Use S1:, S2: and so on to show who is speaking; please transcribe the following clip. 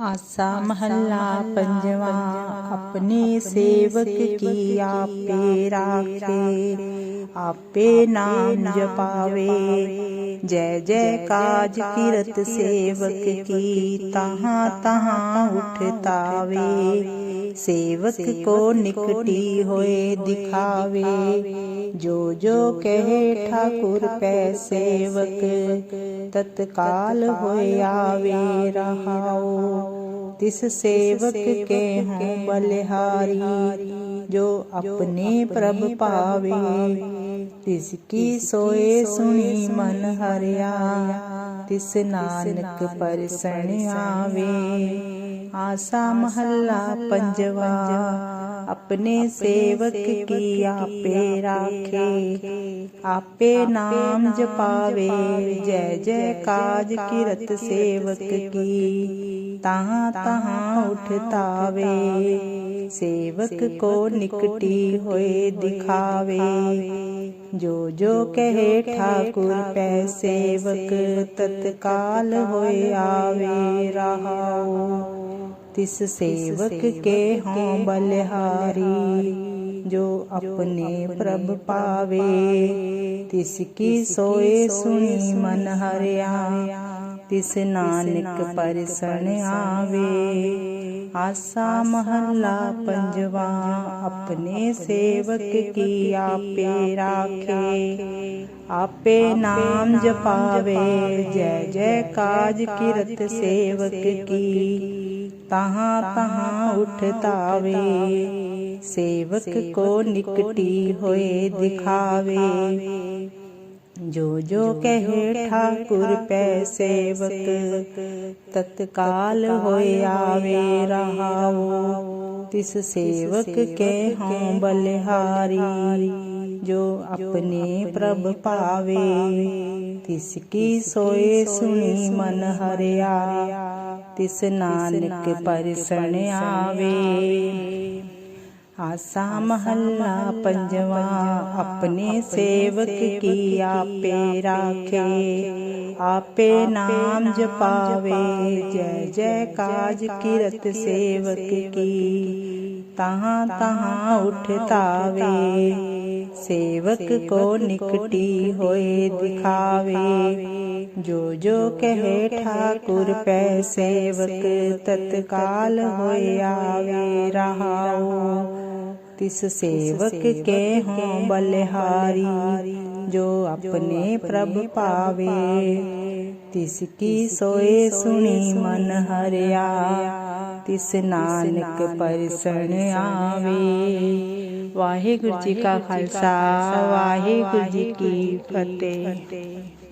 S1: ਆਸਾ ਮਹੱਲਾ ਪੰਜਵਾ ਆਪਣੇ ਸੇਵਕ ਕੀ ਆਪੇ ਰਾਖੇ। ਆਪੇ ਨਾਮ ਜਪਾਵੇ। ਜੈ ਜੈ ਕਾਜ ਕਿਰਤ ਸੇਵਕ ਕੀ ਤਹਾਂ ਤਹਾਂ ਉਠਤਾਵੇ। ਸੇਵਕ ਕੋ ਨਿਕਟੀ ਹੋਏ ਦਿਖਾਵੇ। ਜੋ ਜੋ ਕਹੇ ਠਾਕੁਰ ਪੈ ਸੇਵਕ। ਤਤਕਾਲ ਹੋਏ ਆਵੇ ਰਹਾਉ ਤਿਸ ਸੇਵਕ ਕੇ ਹਉ ਬਲਿਹਾਰੀ ਜੋ ਆਪਣੇ ਪ੍ਰਭ ਪਾਵੇ ਤਿਸ ਕੀ ਸੋਏ ਸੁਣੀ ਮਨ ਹਰਿਆ। ਤਿਸ ਨਾਨਕ ਪਰਸਣ ਆਵੇ। ਆਸਾ ਮਹੱਲਾ ਪੰਜਵਾ ਆਪਣੇ ਸੇਵਕ ਕੀ ਆਪੇ ਰਾਖੇ ਆਪੇ ਨਾਮ ਜਪਾਵੇ ਜੈ ਜੈ ਕਾਜ ਕਿਰਤ ਸੇਵਕ ਕੀ ਤਹਾਂ ਤਹਾਂ ਉਠਤਾਵੇ ਸੇਵਕ ਕੋ ਨਿਕਟੀ ਹੋਏ ਦਿਖਾਵੇ ਜੋ ਜੋ ਕਹੇ ਠਾਕੁਰ ਪੈ ਸੇਵਕ ਤਤਕਾਲ ਹੋਏ ਆਵੇ ਰਹਾਉ ਤਿਸ ਸੇਵਕ ਕੇ ਹਉ ਬਲਿਹਾਰੀ ਜੋ ਆਪਣੇ ਪ੍ਰਭ ਪਾਵੇ। ਤਿਸ ਕੀ ਸੋਏ ਸੁਣੀ ਮਨ ਹਰਿਆ। ਤਿਸ ਨਾਨਕ ਪਰਸਣ ਆਵੇ। ਆਸਾ ਮਹੱਲਾ ਪੰਜਵਾ ਆਪਣੇ ਸੇਵਕ ਕੀ ਆਪੇ ਰਾਖੇ। ਆਪੇ ਨਾਮ ਜਪਾਵੇ। ਜੈ ਜੈ ਕਾਜ ਕਿਰਤ ਸੇਵਕ ਕੀ। ਤਹਾਂ ਤਹਾਂ ਉਠਤਾਵੇ ਸੇਵਕ ਕੋ ਨਿਕਟੀ ਹੋਏ ਦਿਖਾਵੇ। ਜੋ ਜੋ ਕਹੇ ਠਾਕੁਰ ਪੈ ਸੇਵਕ, ਤਤਕਾਲ ਹੋਏ ਆਵੇ ਰਹਾਉ ਤਿਸ ਸੇਵਕ ਕੇ ਹਉ ਬਲਿਹਾਰੀ, ਜੋ ਆਪਣੇ ਪ੍ਰਭ ਪਾਵੇ। ਤਿਸ ਕੀ ਸੋਏ ਸੁਣੀ ਮਨ ਹਰਿਆ। ਤਿਸ ਨਾਨਕ ਪਰਸਣ ਆਵੇ। ਆਸਾ ਮਹੱਲਾ ਪੰਜਵਾ ਆਪਣੇ ਸੇਵਕ ਕੀ ਆਪੇ ਰਾਖੇ। ਆਪੇ ਨਾਮ ਜਪਾਵੇ। ਜੈ ਜੈ ਕਾਜ ਕਿਰਤ ਸੇਵਕ ਕੀ। ਤਹਾਂ ਤਹਾਂ ਉਠਤਾਵੇ। ਸੇਵਕ ਕੋ ਨਿਕਟੀ ਹੋਏ ਦਿਖਾਵੇ। ਜੋ ਜੋ ਕਹੇ ਠਾਕੁਰ ਪੈ ਸੇਵਕ ਤਤਕਾਲ ਹੋਏ ਆਵੇ ਰਹਾਉ ਤਿਸ ਸੇਵਕ ਕੇ ਹਉ ਬਲਿਹਾਰੀ। ਜੋ ਆਪਣੇ ਪ੍ਰਭ ਪਾਵੇ ਤਿਸ ਕੀ ਸੋਏ ਸੁਣੀ ਮਨ ਹਰਿਆ ਤਿਸ ਨਾਨਕ ਪਰਸਣ ਆਵੇ ਵਾਹਿਗੁਰੂ ਜੀ ਕਾ ਖਾਲਸਾ ਵਾਹਿਗੁਰੂ ਜੀ ਕੀ ਫਤਿਹ